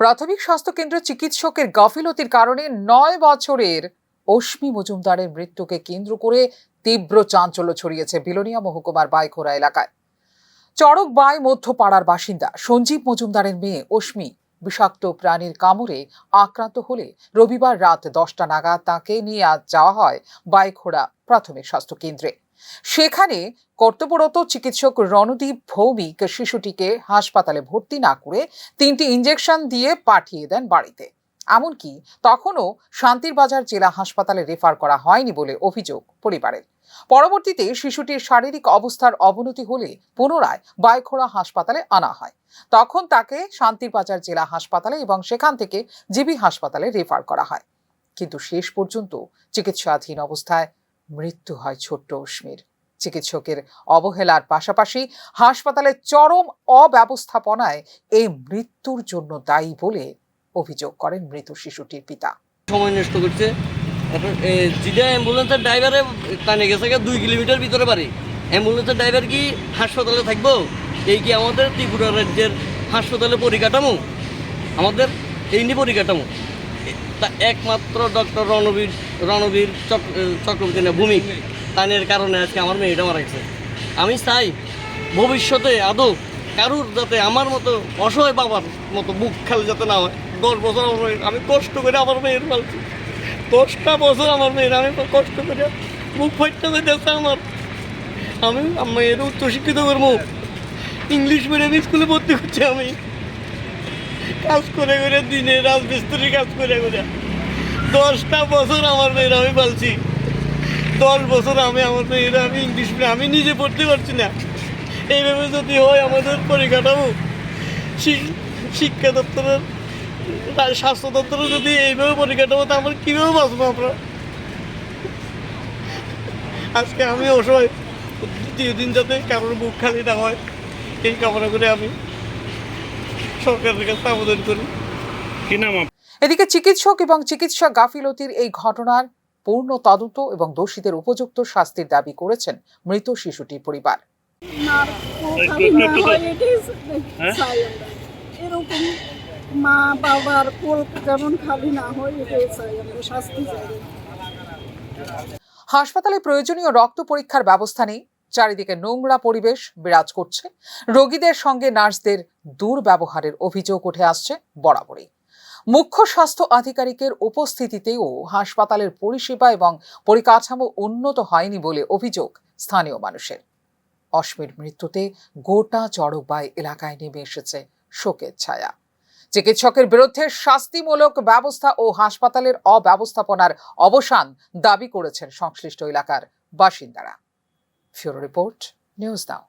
প্রাথমিক স্বাস্থ্যকেন্দ্র চিকিৎসকের গাফিলতির কারণে নয় বছরের অশ্মি মজুমদারের মৃত্যুকে কেন্দ্র করে তীব্র চাঞ্চল্য ছড়িয়েছে বিলোনিয়া মহকুমার বাইখোরা এলাকায়। চড়ক বাই মধ্যপাড়ার বাসিন্দা সঞ্জীব মজুমদারের মেয়ে অশ্মি বিষাক্ত প্রাণীর কামড়ে আক্রান্ত হলে রবিবার রাত দশটা নাগাদ তাকে নিয়ে যাওয়া হয় বাইখোড়া প্রাথমিক স্বাস্থ্য কেন্দ্রে সেখানে কর্তব্যরত চিকিৎসক রণদীপ ভৌমিক শিশুটিকে হাসপাতালে ভর্তি না করে তিনটি ইঞ্জেকশন দিয়ে পাঠিয়ে দেন বাড়িতে। এমনকি তখনও শান্তিরবাজার জেলা হাসপাতালে রেফার করা হয়নি বলে অভিযোগ পরিবারের। পরবর্তীতে শিশুটির শারীরিক অবস্থার অবনতি হলে পুনরায় বাইখোড়া হাসপাতালে আনা হয়। তখন তাকে শান্তিরবাজার জেলা হাসপাতালে এবং সেখান থেকে জিবি হাসপাতালে রেফার করা হয়। কিন্তু শেষ পর্যন্ত চিকিৎসাধীন অবস্থায় মৃত্যু হয় ছোট্ট অশ্মির। চিকিৎসকের অবহেলার পাশাপাশি হাসপাতালে চরম অব্যবস্থাপনায় এই মৃত্যুর জন্য দায়ী বলে অভিযোগ করেন মৃত শিশুটির পিতা। সময় নষ্ট করছে। এখন যেটা অ্যাম্বুলেন্সের ড্রাইভারে টানে গেছে দুই কিলোমিটার ভিতরে বাড়ি। অ্যাম্বুলেন্সের ড্রাইভার কি হাসপাতালে থাকব? এই কি আমাদের ত্রিপুরা রাজ্যের হাসপাতালে পরিকাঠামো? আমাদের এই নিয়ে পরিকাঠামো। তা একমাত্র ডক্টর রণবীর রণবীর চক্রবর্তী না, ভূমি। তানের কারণে আজকে আমার মেয়েটা মারা গেছে। আমি চাই ভবিষ্যতে আদৌ কারুর যাতে আমার মতো অসহায় বাবার মতো বুক খালি যাতে না হয়। দশ বছর আমার আমি কষ্ট করে আমার মেয়ের পালছি। দশটা বছর আমার মেয়ের আমি কষ্ট করে বুক ফাইটটা যেতেছে আমার। আমি মেয়ের উচ্চশিক্ষিত করব। ইংলিশ মিডিয়াম স্কুলে ভর্তি করছি আমি। কাজ করে করে দিনে রাজমিস্ত্রি কাজ করে করে। দশটা বছর আমার মেয়ের আমি পালছি। দশ বছর আমি আমার মেয়ের আমি ইংলিশ আমি নিজে পড়তে পারছি না। এইভাবে যদি হয় আমাদের পরিকাঠামো শিক্ষা দপ্তরের স্বাস্থ্য দপ্তরে যদি এইভাবে পরিকাঠামো, তো আমরা কীভাবে বাঁচবো আমরা? আজকে আমি অসহায়। দ্বিতীয় দিন যাতে কারোর বুক খালি না হয়, এই কামনা করে আমি সরকারের কাছে আবেদন করি। কি নাম? এদিকে চিকিৎসক এবং চিকিৎসা গাফিলতির এই ঘটনার পূর্ণ তদন্ত এবং দোষীদের উপযুক্ত শাস্তির দাবি করেছেন মৃত শিশুটির পরিবার। মা বাবার যেমন খালি না হয় হাসপাতালে প্রয়োজনীয় রক্ত পরীক্ষার ব্যবস্থা নেই। চারিদিকে নোংরা পরিবেশ বিরাজ করছে। রোগীদের সঙ্গে নার্সদের দুর্ব্যবহারের অভিযোগ উঠে আসছে বরাবরই। মুখ্য স্বাস্থ্য আধিকারিকের উপস্থিতিতেও হাসপাতালের পরিষেবা এবং পরিকাঠামো উন্নত হয়নি বলে অভিযোগ স্থানীয় মানুষের। অশ্মির মৃত্যুতে গোটা চড়কবাই এলাকায় নেমে এসেছে শোকের ছায়া। চিকিৎসকের বিরুদ্ধে শাস্তিমূলক ব্যবস্থা ও হাসপাতালের অব্যবস্থাপনার অবসান দাবি করেছেন সংশ্লিষ্ট এলাকার বাসিন্দারা। Bureau report, news now.